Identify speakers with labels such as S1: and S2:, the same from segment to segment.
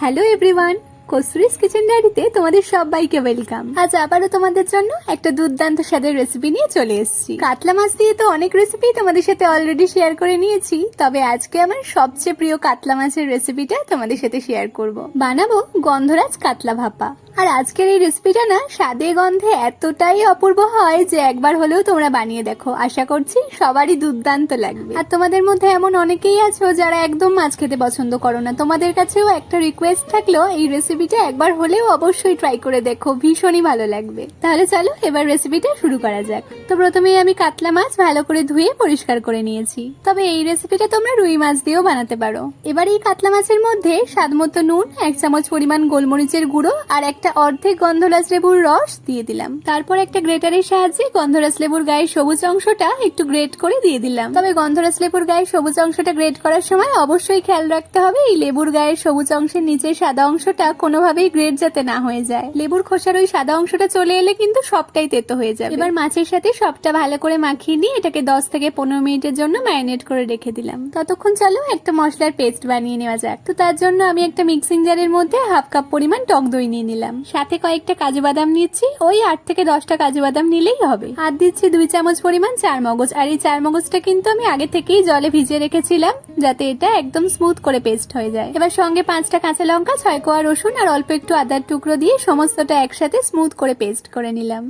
S1: Hello everyone কসুরিস kitchen ডায়েরিতে তোমাদের সবাইকে ওয়েলকাম। আজ আবারও তোমাদের জন্য একটা দুর্দান্ত স্বাদের রেসিপি নিয়ে চলে এসেছি। কাতলা মাছ দিয়ে তো অনেক রেসিপি তোমাদের সাথে অলরেডি শেয়ার করে নিয়েছি, তবে আজকে আমার সবচেয়ে প্রিয় কাতলা মাছের রেসিপিটা তোমাদের সাথে শেয়ার করব। বানাবো গন্ধরাজ কাতলা ভাপা। আর আজকের এই রেসিপিটা না, স্বাদে গন্ধে এতটাই অপূর্ব হয় যে একবার হলেও তোমরা বানিয়ে দেখো। আশা করছি সবারই দুর্দান্ত লাগবে। আর তোমাদের মধ্যে এমন অনেকেই আছো যারা একদম মাছ খেতে পছন্দ করো না। তোমাদের কাছেও একটা রিকোয়েস্ট থাকল এই রেসিপিটা একবার হলেও অবশ্যই ট্রাই করে দেখো, ভীষণই ভালো লাগবে। তাহলে চলো, এবার রেসিপিটা শুরু করা যাক। তো প্রথমেই আমি কাতলা মাছ ভালো করে ধুয়ে পরিষ্কার করে নিয়েছি। তবে এই রেসিপিটা তোমরা রুই মাছ দিয়েও বানাতে পারো। এবার এই কাতলা মাছের মধ্যে স্বাদ মতো নুন, এক চামচ পরিমাণ গোলমরিচের গুঁড়ো আর একটা অর্ধেক গন্ধরাজ লেবুর রস দিয়ে দিলাম। তারপর একটা গ্রেটারের সাহায্যে গন্ধরাজ লেবুর গায়ে সবুজ অংশটা একটু গ্রেট করে দিয়ে দিলাম। তবে গন্ধরাজ লেবুর গায়ে সবুজ অংশটা গ্রেট করার সময় অবশ্যই খেয়াল রাখতে হবে, এই লেবুর গায়ের সবুজ অংশের নিচের সাদা অংশটা কোনোভাবেই গ্রেট যাতে না হয়ে যায়। লেবুর খোসার ওই সাদা অংশটা চলে এলে কিন্তু সবটাই তেতো হয়ে যাবে। এবার মাছের সাথে সবটা ভালো করে মাখিয়ে নিয়ে এটাকে দশ থেকে পনেরো মিনিটের জন্য ম্যারিনেট করে রেখে দিলাম। ততক্ষণ চলো একটা মশলার পেস্ট বানিয়ে নেওয়া যাক। তো তার জন্য আমি একটা মিক্সিং জারের মধ্যে হাফ কাপ পরিমাণ টক দই নিয়ে নিলাম। সাথে কয়েকটা কাজু বাদাম নিচ্ছি। ওই আট থেকে দশটা কাজু বাদাম নিলেই হবে। আর দিচ্ছি দুই চামচ পরিমাণ চার মগজ আর এই চার মগজটা কিন্তু আমি আগে থেকেই জলে ভিজিয়ে রেখেছিলাম, যাতে এটা একদম স্মুথ করে পেস্ট হয়ে যায়। এবার সঙ্গে পাঁচটা কাঁচা লঙ্কা, ছয় কোয়া রসুন আর অল্প একটু আদার টুকরো দিয়ে সমস্তটা একসাথে স্মুথ করে পেস্ট করে নিলাম।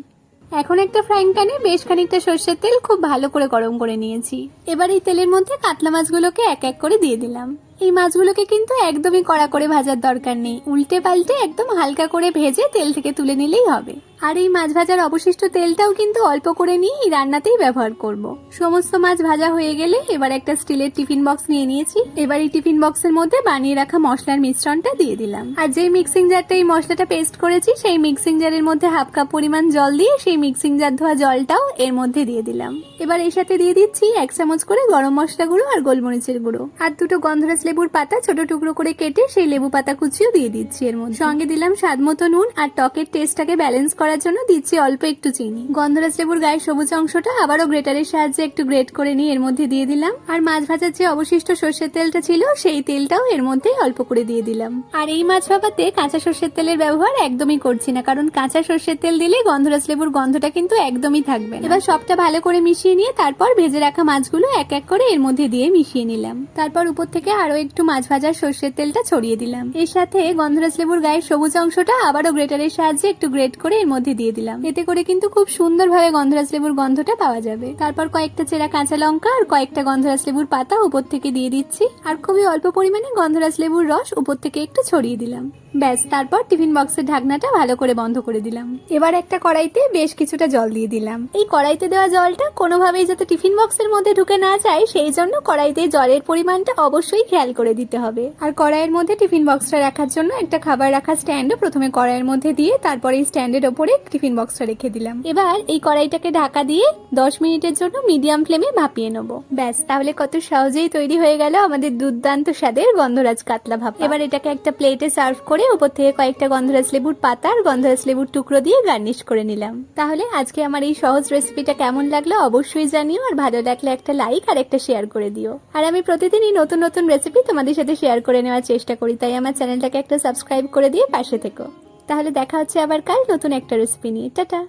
S1: এখন একটা ফ্রাইং প্যানে বেশ খানিকটা সর্ষের তেল খুব ভালো করে গরম করে নিয়েছি। এবার এই তেলের মধ্যে কাতলা মাছগুলোকে এক এক করে দিয়ে দিলাম। এই মাছগুলোকে কিন্তু একদমই কড়া করে ভাজার দরকার নেই। উল্টে পাল্টে একদম হালকা করে ভেজে তেল থেকে তুলে নিলেই হবে। আর এই মাছ ভাজার অবশিষ্ট তেলটাও কিন্তু অল্প করে নিয়ে এই রান্নাতেই ব্যবহার করব। সমস্ত মাছ ভাজা হয়ে গেলে এবার একটা স্টিলের টিফিন বক্স নিয়ে নিয়েছি। এবার এই টিফিন বক্সের মধ্যে বানিয়ে রাখা মশলার মিশ্রণটা দিয়ে দিলাম। আর যেই মিক্সিং জারটা এই মশলাটা পেস্ট করেছি, সেই মিক্সিং জারের মধ্যে হাফ কাপ পরিমাণ জল দিয়ে সেই মিক্সিং জার ধোয়া জলটাও এর মধ্যে দিয়ে দিলাম। এবার এর সাথে দিয়ে দিচ্ছি এক চামচ করে গরম মশলা গুঁড়ো আর গোলমরিচের গুঁড়ো। আর দুটো গন্ধরাজ লেবুর পাতা ছোট টুকরো করে কেটে সেই লেবু পাতা কুচিও দিয়ে দিচ্ছি এর মধ্যে। সঙ্গে দিলাম স্বাদ মতো নুন আর টকের টেস্টটাকে ব্যালেন্স করার জন্য দিচ্ছি অল্প একটু চিনি। গন্ধরাজ লেবুর গায়ে সবুজ অংশটা আবারও গ্রেটারের সাহায্যে একটু গ্রেট করে নিয়ে এর মধ্যে দিয়ে দিলাম। আর মাছ ভাজার যে অবশিষ্ট সর্ষের তেলটা ছিল, সেই তেলটাও এর মধ্যে অল্প করে দিয়ে দিলাম। আর এই মাছ ভাপাতে কাঁচা সর্ষের তেলের ব্যবহার একদমই করছি না, কারণ কাঁচা সর্ষের তেল দিলে গন্ধরাজ লেবুর গন্ধটা কিন্তু একদমই থাকবে। এবার সবটা ভালো করে মিশিয়ে নিয়ে তারপর ভেজে রাখা মাছগুলো এক এক করে এর মধ্যে দিয়ে মিশিয়ে নিলাম। তারপর উপর থেকে আরও একটু মাছ ভাজার সর্ষের তেলটা ছড়িয়ে দিলাম। এর সাথে গন্ধরাজ লেবুর গায়ের সবুজ অংশটা আবারও গ্রেটারের সাহায্যে একটু গ্রেট করে এর মধ্যে দিয়ে দিলাম। এতে করে কিন্তু খুব সুন্দরভাবে গন্ধরাজ লেবুর গন্ধটা পাওয়া যাবে। তারপর কয়েকটা চেরা কাঁচা লঙ্কা আর কয়েকটা গন্ধরাজ লেবুর পাতা উপর থেকে দিয়ে দিচ্ছি। আর খুবই অল্প পরিমাণে গন্ধরাজ লেবুর রস উপর থেকে একটু ছড়িয়ে দিলাম। ব্যাস, তারপর টিফিন বক্সের ঢাকনাটা ভালো করে বন্ধ করে দিলাম। এবার একটা কড়াইতে বেশ কিছুটা জল দিয়ে দিলাম। এই কড়াইতে দেওয়া জলটা কোনোভাবেই যাতে টিফিন বক্সের মধ্যে ঢুকে না যায়, সেই জন্য কড়াইতে জলের পরিমাণটা অবশ্যই খেয়াল করে দিতে হবে। আর কড়াইয়ের মধ্যে টিফিন বক্সটা রাখার জন্য একটা খাবার রাখার স্ট্যান্ডও প্রথমে কড়াইয়ের মধ্যে দিয়ে তারপরে এই স্ট্যান্ডের ওপরে টিফিন বক্সটা রেখে দিলাম। এবার এই কড়াইটাকে ঢাকা দিয়ে দশ মিনিটের জন্য মিডিয়াম ফ্লেমে ভাপিয়ে নেব। ব্যাস, তাহলে কত সহজেই তৈরি হয়ে গেল আমাদের দুর্দান্ত স্বাদের গন্ধরাজ কাতলা ভাপ। এবার এটাকে একটা প্লেটে সার্ভ করে উপর থেকে কয়েকটা গন্ধরাজ লেবুর পাতা আর গন্ধরাজ লেবুর টুকরো দিয়ে গার্নিশ করে নিলাম। তাহলে আজকে আমার এই সহজ রেসিপিটা কেমন লাগল অবশ্যই জানিও আর ভালো লাগলে একটা লাইক আর একটা শেয়ার করে দিও। আর আমি প্রতিদিনই নতুন নতুন রেসিপি তোমাদের সাথে শেয়ার করে নেওয়ার চেষ্টা করি, তাই আমার চ্যানেলটাকে একটা সাবস্ক্রাইব করে দিয়ে পাশে থেকো। তাহলে দেখা হচ্ছে আবার কাল নতুন একটা রেসিপি নিয়ে। টাটা!